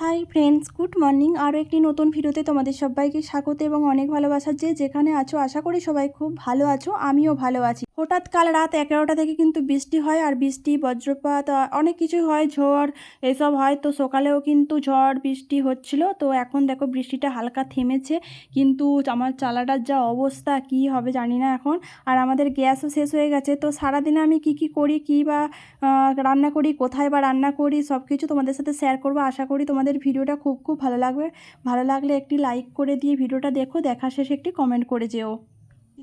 Hi friends good morning আরও একটি নতুন ভিডিওতে তোমাদের সবাইকে স্বাগত এবং অনেক ভালোবাসা যে যেখানে আছো, আশা করি সবাই খুব ভালো আছো, আমিও ভালো আছি। হঠাৎ কাল রাত এগারোটা থেকে কিন্তু বৃষ্টি হয় আর বৃষ্টি, বজ্রপাত অনেক কিছু হয়, ঝড় এসব হয়। তো সকালেও কিন্তু ঝড়, বৃষ্টি হচ্ছিল। তো এখন দেখো বৃষ্টিটা হালকা থেমেছে। কিন্তু আমার চালাটার যা অবস্থা, কি হবে জানি না এখন। আর আমাদের গ্যাসও শেষ হয়ে গেছে। তো সারাদিনে আমি কি কি করি, কী বা রান্না করি, কোথায় বা রান্না করি সব কিছু তোমাদের সাথে শেয়ার করব। আশা করি তোমাদের ভিডিওটা খুব খুব ভালো লাগবে। ভালো লাগলে একটি লাইক করে দিয়ে ভিডিওটা দেখো। দেখা শেষে একটি কমেন্ট করে যেও।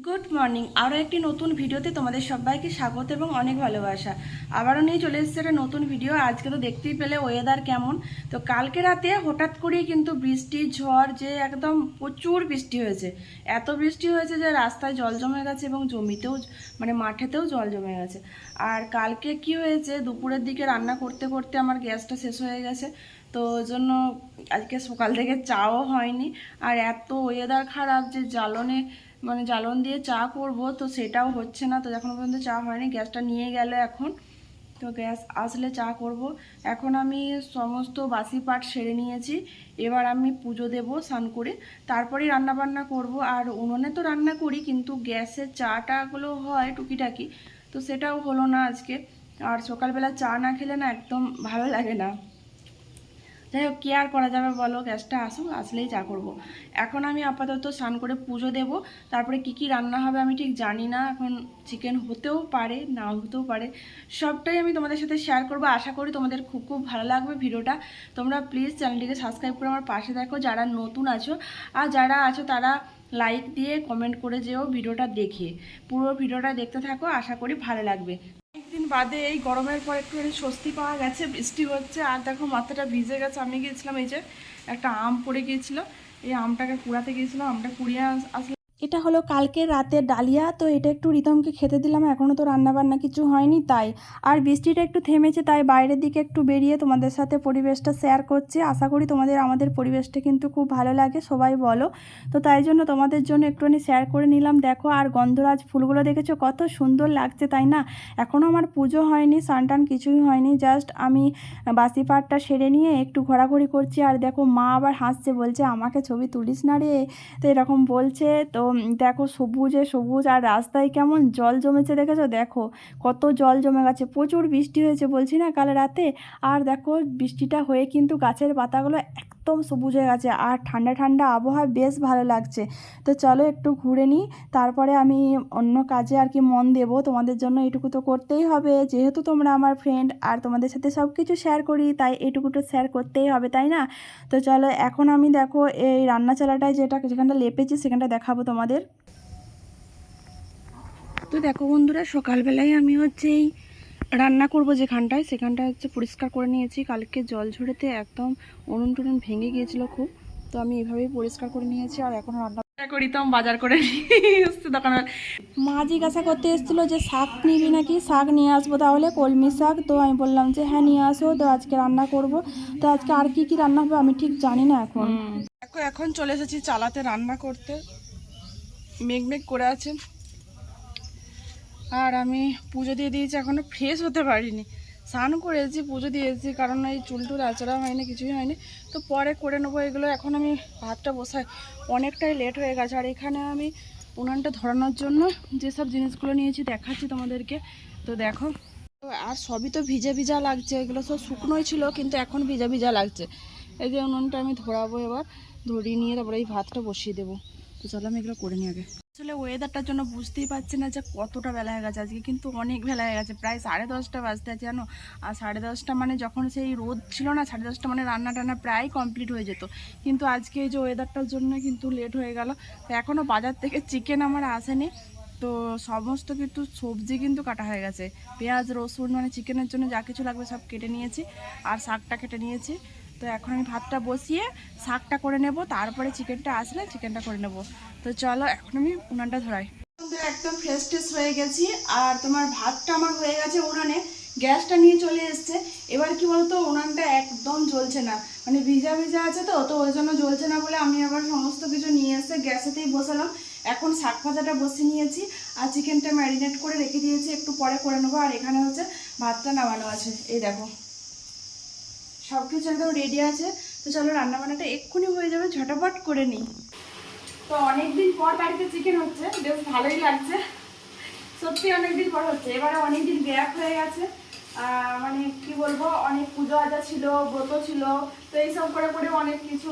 গুড মর্নিং আরও একটি নতুন ভিডিওতে তোমাদের সবাইকে স্বাগত এবং অনেক ভালোবাসা। আবারও নিয়ে চলে এসেছে একটা নতুন ভিডিও। আজকে তো দেখতেই পেলে ওয়েদার কেমন। তো কালকে রাতে হঠাৎ করেই কিন্তু বৃষ্টি, ঝড়, যে একদম প্রচুর বৃষ্টি হয়েছে। এত বৃষ্টি হয়েছে যে রাস্তায় জল জমে গেছে এবং জমিতেও মানে মাঠেতেও জল জমে গেছে। আর কালকে কি হয়েছে? দুপুরের দিকে রান্না করতে করতে আমার গ্যাসটা শেষ হয়ে গেছে। তো জন্য আজকে সকাল থেকে চাও হয়নি। আর এত ওয়েদার খারাপ যে জ্বালনে মানে জ্বালন দিয়ে চা করব, তো সেটাও হচ্ছে না। তো এখনও পর্যন্ত চা হয়নি, গ্যাসটা নিয়ে গেল এখন। তো গ্যাস আসলে চা করব। এখন আমি সমস্ত বাসি পাট সেরে নিয়েছি, এবার আমি পুজো দেব স্নান করে। তারপরেই রান্না বান্না করব, আর উনুনে তো রান্না করি, কিন্তু গ্যাসের চাটাগুলো হয় টুকিটাকি, তো সেটাও হলো না আজকে। আর সকালবেলা চা না খেলে না একদম ভালো লাগে না। যাই হোক, কি আর করা যাবে বলো? গ্যাসটা আসুক, আসলেই চা করব। এখন আমি আপাতত স্নান করে পুজো দেব। তারপরে কি কি রান্না হবে আমি ঠিক জানি না। এখন চিকেন হতেও পারে না হতেও পারে। সবটাই আমি তোমাদের সাথে শেয়ার করব। আশা করি তোমাদের খুব খুব ভালো লাগবে ভিডিওটা। তোমরা প্লিজ চ্যানেলটিকে সাবস্ক্রাইব করে আমার পাশে দেখো। যারা নতুন আছো, আর যারা আছো তারা লাইক দিয়ে কমেন্ট করে যেও ভিডিওটা দেখে। পুরো ভিডিওটা দেখতে থাকো। আশা করি ভালো লাগবে। বাদে এই গরমের পর একটুখানি স্বস্তি পাওয়া গেছে, বৃষ্টি হচ্ছে, আর দেখো মাথাটা ভিজে গেছে। আমি গিয়েছিলাম এই যে একটা আম পড়ে গিয়েছিল, এই আমটাকে কুড়াতে গিয়েছিলাম আমটা কুড়িয়ে আস- আসলে এটা হলো কালকে রাতের ডালিয়া, তো এটা একটু রিতমকে খেতে দিলাম এখনও তো রান্নাবান্না কিছু হয়নি, তাই। আর বৃষ্টিটা একটু থেমেছে, তাই বাইরের দিকে একটু বেরিয়ে তোমাদের সাথে পরিবেশটা শেয়ার করছি। আশা করি তোমাদের, আমাদের পরিবেশটা কিন্তু খুব ভালো লাগে, সবাই বলো। তো তাই জন্য তোমাদের জন্য একটুখানি শেয়ার করে নিলাম। দেখো, আর গন্ধরাজ ফুলগুলো দেখেছ, কত সুন্দর লাগছে, তাই না? এখনও আমার পুজো হয়নি সানটান কিছুই হয়নি জাস্ট আমি বাসি পাটটা সেরে নিয়ে একটু ঘোরাঘুরি করছি। আর দেখো, মা আবার হাসছে, বলছে, আমাকে ছবি তুলিস না রে? তো এরকম বলছে, তো দেখো সবুজে সবুজ আর রাস্তায় কেমন জল জমেছে দেখেছ? দেখো কত জল জমে গেছে, প্রচুর বৃষ্টি হয়েছে বলছি না কাল রাতে? আর দেখো বৃষ্টিটা হয়ে কিন্তু গাছের পাতাগুলো একদম সবুজ হয়ে গেছে আর ঠান্ডা ঠান্ডা আবহাওয়া বেশ ভালো লাগছে। তো চলো একটু ঘুরে নিই, তারপরে আমি অন্য কাজে আর কি মন দেবো। তোমাদের জন্য এটুকু তো করতেই হবে, যেহেতু তোমরা আমার ফ্রেন্ড আর তোমাদের সাথে সব কিছু শেয়ার করি, তাই এটুকু তো শেয়ার করতেই হবে, তাই না? তো চলো এখন আমি দেখো এই রান্না চালাটায় যেটা যেখানটা লেপেছি সেখানটা দেখাবো তোমাদের। তো দেখো বন্ধুরা, সকালবেলায় আমি হচ্ছে এই রান্না করব যেখানটায় সেখানটা হচ্ছে পরিষ্কার করে নিয়েছি। কালকে জল ঝরেতে একদম উনুন টুনুন ভেঙে গিয়েছিল খুব তো আমি এভাবেই পরিষ্কার করে নিয়েছি আর এখন রান্না করিতাম বাজার করে নিয়ে এসছে দোকানে। মা জিজ্ঞাসা করতে এসেছিল যে শাক নিবি নাকি? শাক নিয়ে আসব তাহলে কলমি শাক? তো আমি বললাম যে হ্যাঁ নিয়ে আসো তো আজকে রান্না করব। তো আজকে আর কি কি রান্না হবে আমি ঠিক জানি না এখন। দেখো এখন চলে এসেছি চালাতে রান্না করতে। মেঘ মেঘ করে আছে আর আমি পুজো দিয়ে দিয়েছি, এখনও ফ্রেশ হতে পারিনি। স্নান করেছি, পুজো দিয়েছি, কারণ এই চুল টুল আচড়া হয়নি, কিছুই হয়নি। তো পরে করে নেব এগুলো। এখন আমি ভাতটা বসাই। অনেকটাই লেট হয়ে গেছে। আর এখানে আমি উনানটা ধরানোর জন্য যেসব জিনিসগুলো নিয়েছি দেখাচ্ছি তোমাদেরকে। তো দেখো। আর সবই তো ভিজা ভিজা লাগছে। এগুলো সব শুকনোই ছিল, কিন্তু এখন ভিজা ভিজা লাগছে। এই যে উনুনটা আমি ধরাবো এবার। ধরিয়ে নিয়ে তারপরে এই ভাতটা বসিয়ে দেবো। তো চলো আমি এগুলো করে নিই আগে। আসলে ওয়েদারটার জন্য বুঝতেই পারছি না যে কতটা বেলা হয়ে গেছে আজকে। কিন্তু অনেক বেলা হয়ে গেছে, প্রায় সাড়ে দশটা বাজতে আছে জানো? আর সাড়ে দশটা মানে যখন সেই রোদ ছিল না, সাড়ে দশটা মানে রান্না টান্না প্রায় কমপ্লিট হয়ে যেত। কিন্তু আজকে এই যে ওয়েদারটার জন্য কিন্তু লেট হয়ে গেল। তো এখনও বাজার থেকে চিকেন আমার আসেনি। তো সমস্ত কিন্তু সবজি কিন্তু কাটা হয়ে গেছে। পেঁয়াজ, রসুন মানে চিকেনের জন্য যা কিছু লাগবে সব কেটে নিয়েছি। আর শাকটা কেটে নিয়েছি। তো এখন আমি ভাতটা বসিয়ে শাকটা করে নেব, তারপরে চিকেনটা আসলে চিকেনটা করে নেব। তো চলো, এখন আমি উনানটা ধরাই। একদম ফ্রেশ ট্রেশ হয়ে গেছি, আর তোমার ভাতটা আমার হয়ে গেছে উনানে। গ্যাসটা নিয়ে চলে এসছে। এবার কি বলতো, উনানটা একদম জ্বলছে না। মানে ভিজা ভিজা আছে তো তো ওই জন্য জ্বলছে না বলে আমি আবার সমস্ত কিছু নিয়ে এসে গ্যাসেতেই বসালাম। এখন শাক ভাজাটা বসে নিয়েছি, আর চিকেনটা ম্যারিনেট করে রেখে দিয়েছি, একটু পরে করে নেব। আর এখানে হচ্ছে ভাতটা নামানো আছে। এই দেখো। সব কিছু একদম রেডি আছে। তো চলো রান্না বান্নাটা এক্ষুনি হয়ে যাবে, ঝটাপট করে নিই। তো অনেকদিন পর বাড়িতে চিকেন হচ্ছে, বেশ ভালোই লাগছে। সত্যি অনেকদিন পর হচ্ছে, এবারে অনেকদিন গ্যাপ হয়ে গেছে। মানে কি বলব, অনেক পুজো আজা ছিল, ব্রত ছিল, তো এইসব করে করে অনেক কিছু,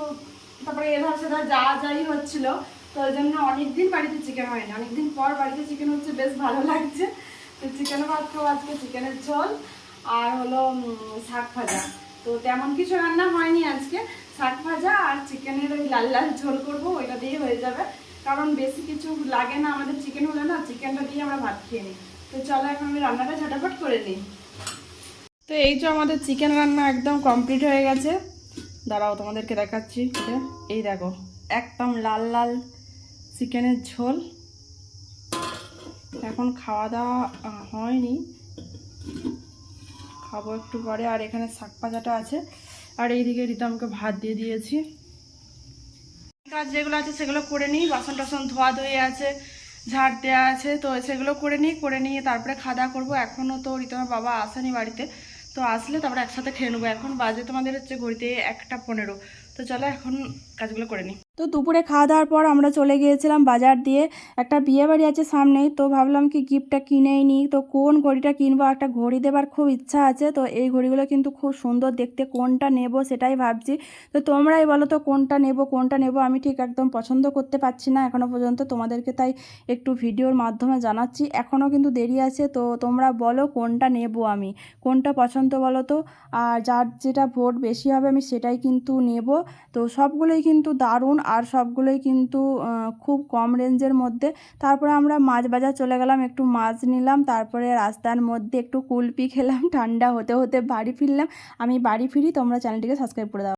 তারপরে এধার সেধার যা যাই হচ্ছিল, তো ওই জন্য অনেকদিন বাড়িতে চিকেন হয়নি। অনেকদিন পর বাড়িতে চিকেন হচ্ছে, বেশ ভালো লাগছে। তো চিকেন ভাত খাব আজকে চিকেনের ঝোল, আর হলো শাক ভাজা। তো তেমন কিছু রান্না হয়নি আজকে। শাক ভাজা আর চিকেনের ওই লাল লাল ঝোল করব, ওইটা দিয়ে হয়ে যাবে। কারণ বেশি কিছু লাগে না, আমাদের চিকেন হলে না, চিকেনটা দিয়ে আমরা ভাত খেয়ে নিই। তো চলো এখন আমি রান্নাটা ঝটাপট করে নিই। তো এই যে আমাদের চিকেন রান্না একদম কমপ্লিট হয়ে গেছে। দাঁড়াও, তোমাদেরকে দেখাচ্ছি। এই দেখো, একদম লাল লাল চিকেনের ঝোল। এখন খাওয়া দাওয়া হয়নি। খাব একটু পরে, আর এখানে শাক ভাজাটা আছে। আর এইদিকে রিতমকে ভাত দিয়ে দিয়েছি। কাজ যেগুলো আছে সেগুলো করে নিই বাসন টাসন ধোয়া ধুয়ে আছে, ঝাড় দেওয়া আছে, তো সেগুলো করে নিই, করে নিয়ে তারপরে খাওয়া করব। এখনও তো রিতমের বাবা আসেনি বাড়িতে, তো আসলে তারপরে একসাথে খেয়ে নেব। এখন বাজে তোমাদের হচ্ছে ঘড়িতে একটা পনেরো, তো চলো এখন কাজগুলো করে নিই। তো দুপুরে খাওয়া দাওয়ার পর আমরা চলে গিয়েছিলাম বাজার দিয়ে। একটা বিয়ে বাড়ি আছে সামনেই, তো ভাবলাম কি গিফটটা কিনেই নিই। তো কোন ঘড়িটা কিনবো? একটা ঘড়ি দেবার খুব ইচ্ছা আছে, তো এই ঘড়িগুলো কিন্তু খুব সুন্দর দেখতে। কোনটা নেব সেটাই ভাবছি। তো তোমরাই বলো তো কোনটা নেব কোনটা নেব? আমি ঠিক একদম পছন্দ করতে পারছি না এখনও পর্যন্ত, তোমাদেরকে তাই একটু ভিডিওর মাধ্যমে জানাচ্ছি। এখনও কিন্তু দেরি আছে, তো তোমরা বলো কোনটা নেব আমি? কোনটা পছন্দ বলো তো? আর যার যেটা ভোট বেশি হবে আমি সেটাই কিন্তু নেব। তো সবগুলোই কিন্তু দারুণ আর সবগুলোই কিন্তু খুব কম রেঞ্জের মধ্যে। তারপরে আমরা মাছ বাজার চলে গেলাম, একটু মাছ নিলাম, তারপরে রাস্তার মধ্যে একটু কুলপি খেলাম, ঠান্ডা হতে হতে বাড়ি ফিরলাম। আমি বাড়ি ফিরি, তোমরা চ্যানেলটিকে সাবস্ক্রাইব করে দাও।